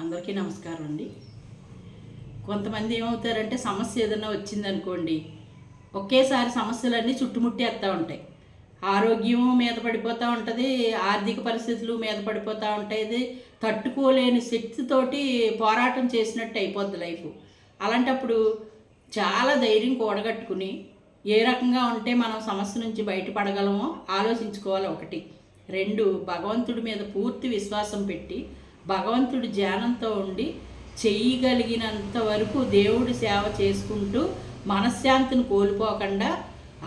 అందరికీ నమస్కారం అండి. కొంతమంది ఏమవుతారంటే సమస్య ఏదైనా వచ్చిందనుకోండి ఒకేసారి సమస్యలన్నీ చుట్టుముట్టేస్తూ ఉంటాయి. ఆరోగ్యం మీద పడిపోతూ ఉంటుంది ఆర్థిక పరిస్థితులు మీద పడిపోతూ ఉంటాయి తట్టుకోలేని శక్తితోటి పోరాటం చేసినట్టు అయిపోద్ది లైఫ్. అలాంటప్పుడు చాలా ధైర్యం కూడగట్టుకుని ఏ రకంగా ఉంటే మనం సమస్య నుంచి బయటపడగలమో ఆలోచించుకోవాలి ఒకటి. రెండు భగవంతుడి మీద పూర్తి విశ్వాసం పెట్టి భగవంతుడు ధ్యానంతో ఉండి చేయగలిగినంత వరకు దేవుడి సేవ చేసుకుంటూ మనశ్శాంతిని కోల్పోకుండా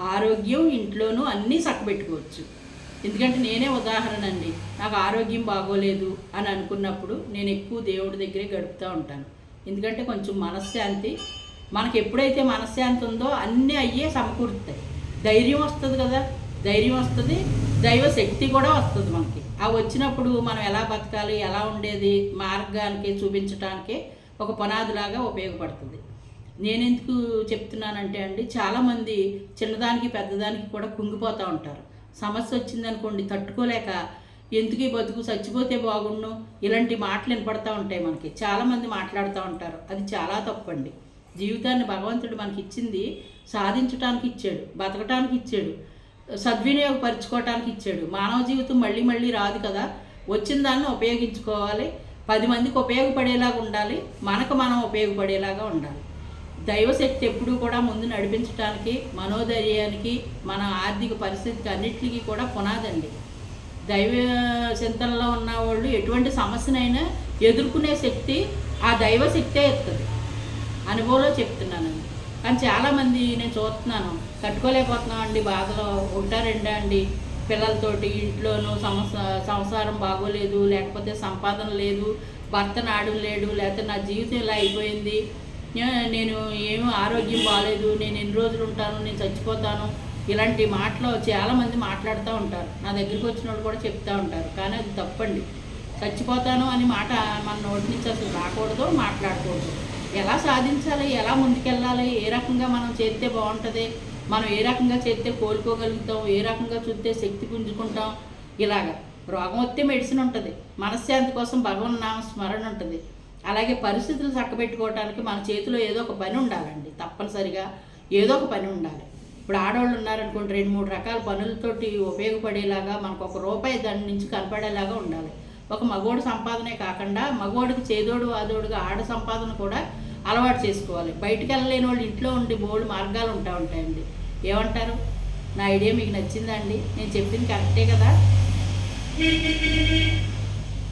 ఆరోగ్యం ఇంట్లోనూ అన్నీ చక్కబెట్టుకోవచ్చు. ఎందుకంటే నేనే ఉదాహరణ అండి నాకు ఆరోగ్యం బాగోలేదు అని అనుకున్నప్పుడు నేను ఎక్కువ దేవుడి దగ్గరే గడుపుతూ ఉంటాను. ఎందుకంటే కొంచెం మనశ్శాంతి మనకు ఎప్పుడైతే మనశ్శాంతి ఉందో అన్నీ అయ్యే సమకూరుతాయి. ధైర్యం వస్తుంది కదా? ధైర్యం వస్తుంది దైవ శక్తి కూడా వస్తుంది మనకి. ఆ వచ్చినప్పుడు మనం ఎలా బతకాలి ఎలా ఉండేది మార్గానికి చూపించడానికి ఒక పునాదిలాగా ఉపయోగపడుతుంది. నేను ఎందుకు చెప్తున్నానంటే అండి చాలామంది చిన్నదానికి పెద్దదానికి కూడా కుంగిపోతూ ఉంటారు. సమస్య వచ్చిందనుకోండి తట్టుకోలేక ఎందుకు ఈ బతుకు చచ్చిపోతే బాగుండు? ఇలాంటి మాటలు వినపడతా ఉంటాయి మనకి. చాలామంది మాట్లాడుతూ ఉంటారు. అది చాలా తప్పండి. జీవితాన్ని భగవంతుడు మనకి ఇచ్చింది సాధించడానికి ఇచ్చాడు బతకటానికి ఇచ్చాడు. సద్వినియోగపరచుకోవటానికి ఇచ్చాడు. మానవ జీవితం మళ్ళీ మళ్ళీ రాదు కదా. వచ్చిన దాన్ని ఉపయోగించుకోవాలి. పది మందికి ఉపయోగపడేలాగా ఉండాలి. మనకు మనం ఉపయోగపడేలాగా ఉండాలి. దైవశక్తి ఎప్పుడూ కూడా ముందు నడిపించడానికి మనోధైర్యానికి మన ఆర్థిక పరిస్థితికి అన్నిటికీ కూడా పునాదండి. దైవ చింతనలో ఉన్న వాళ్ళు ఎటువంటి సమస్యనైనా ఎదుర్కొనే శక్తి ఆ దైవశక్తే ఇస్తుంది అనుభవంలో చెప్తున్నానండి. కానీ చాలామంది నేను చూస్తున్నాను. తట్టుకోలేకపోతున్నాం అండి బాధలో ఉంటారండి అండి. పిల్లలతోటి ఇంట్లోనూ సంస సంసారం బాగోలేదు లేకపోతే సంపాదన లేదు భర్త నాడు లేడు లేకపోతే నా జీవితం ఇలా అయిపోయింది. నేను ఏమీ ఆరోగ్యం బాగాలేదు నేను ఎన్ని రోజులు ఉంటాను నేను చచ్చిపోతాను. ఇలాంటి మాటలు చాలామంది మాట్లాడుతూ ఉంటారు. నా దగ్గరికి వచ్చిన వాళ్ళు కూడా చెప్తూ ఉంటారు. కానీ అది తప్పండి. చచ్చిపోతాను అని మాట మన నోటి నుంచి అసలు రాకూడదు మాట్లాడకూడదు. ఎలా సాధించాలి ఎలా ముందుకెళ్ళాలి ఏ రకంగా మనం చేస్తే బాగుంటుంది మనం ఏ రకంగా చేస్తే కోలుకోగలుగుతాం ఏ రకంగా చూస్తే శక్తి పుంజుకుంటాం ఇలాగా. రోగం వస్తే మెడిసిన్ ఉంటుంది మనశ్శాంతి కోసం భగవన్ నామ స్మరణ ఉంటుంది. అలాగే పరిస్థితులు చక్కబెట్టుకోవడానికి మన చేతిలో ఏదో ఒక పని ఉండాలండి తప్పనిసరిగా ఏదో ఒక పని ఉండాలి. ఇప్పుడు ఆడవాళ్ళు ఉన్నారనుకోండి రెండు మూడు రకాల పనులతోటి ఉపయోగపడేలాగా మనకు ఒక రూపాయి దాని నుంచి కనపడేలాగా ఉండాలి. ఒక మగోడు సంపాదనే కాకుండా మగోడికి చేదోడు వాదోడుగా ఆడ సంపాదన కూడా అలవాటు చేసుకోవాలి. బయటికి వెళ్ళలేని వాళ్ళు ఇంట్లో ఉండి బోల్డ్ మార్గాలు ఉంటా ఉంటాయండి. ఏమంటారు? నా ఐడియా మీకు నచ్చిందా అండి? నేను చెప్పింది కరెక్టే కదా?